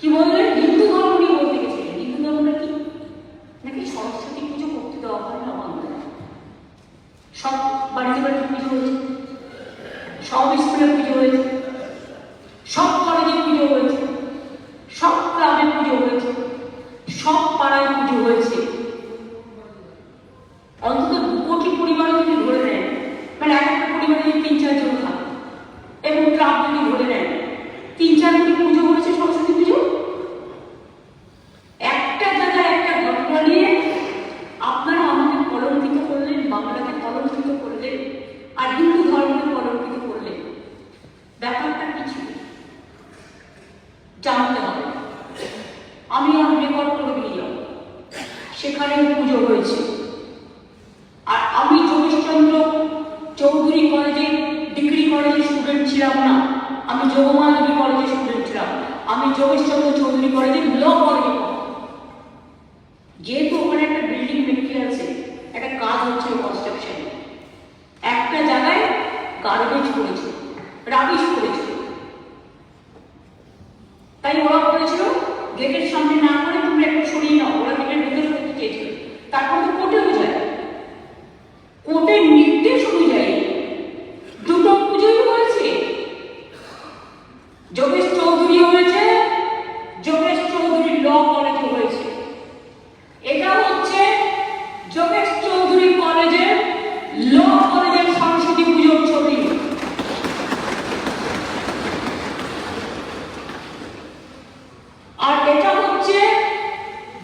কি বললেন হিন্দু ধর্ম নিয়ে বলতে গেছিলেন হিন্দু ধর্মটা কি? নাকি সরস্বতী পুজো করতে দেওয়া হয় না আমাদের সব বাড়িতে বাড়িতে পুজো হয়েছে। সব স্কুলে পুজো হয়েছে। সব কলেজে পুজো হয়েছে। সব ক্লাবে পুজো হয়েছে। জানতে হবে। আমি আমার রেকর্ড করে যাব। সেখানে পুজো হয়েছে। আর আমি যোগেশচন্দ্র চৌধুরী কলেজে ডিগ্রি কলেজের স্টুডেন্ট ছিলাম না। আমি যোগমানবী কলেজের স্টুডেন্ট ছিলাম। আমি যোগেশচন্দ্র চৌধুরী কলেজে ল কলেজে যেহেতু ওখানে একটা বিল্ডিং ভেঙে আছে, একটা কাজ হচ্ছিল কনস্ট্রাকশন একটা জায়গায় গার্বেজ করেছিল রাবিশ করেছিল তাই ওরা বলেছিল গেটের সামনে না করে তোমরা একটু সরিয়ে নাও, ওরা গেটের ভেতরে করতে চেয়েছিল তারপর তো কোর্টেও যায়। কোর্টের নির্দেশ অনুযায়ী দুটো পুজোই হয়েছে যোগেশ চৌধুরী হয়েছে যোগেশ চৌধুরী ল কলেজে হয়েছে এটা হচ্ছে যোগেশ চৌধুরী কলেজের ল কলেজের সরস্বতী পুজোর ছবি আর এটা হচ্ছে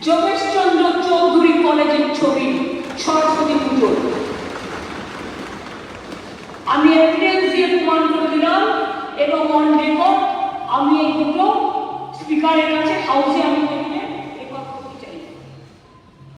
যোগেশচন্দ্র চৌধুরী কলেজের ছবি সরস্বতী পুজোর আমি এভিডেন্স দিয়ে প্রমাণ করে দিলাম এবং অন রেকর্ড আমি এই দুটো স্পিকারের কাছে হাউসে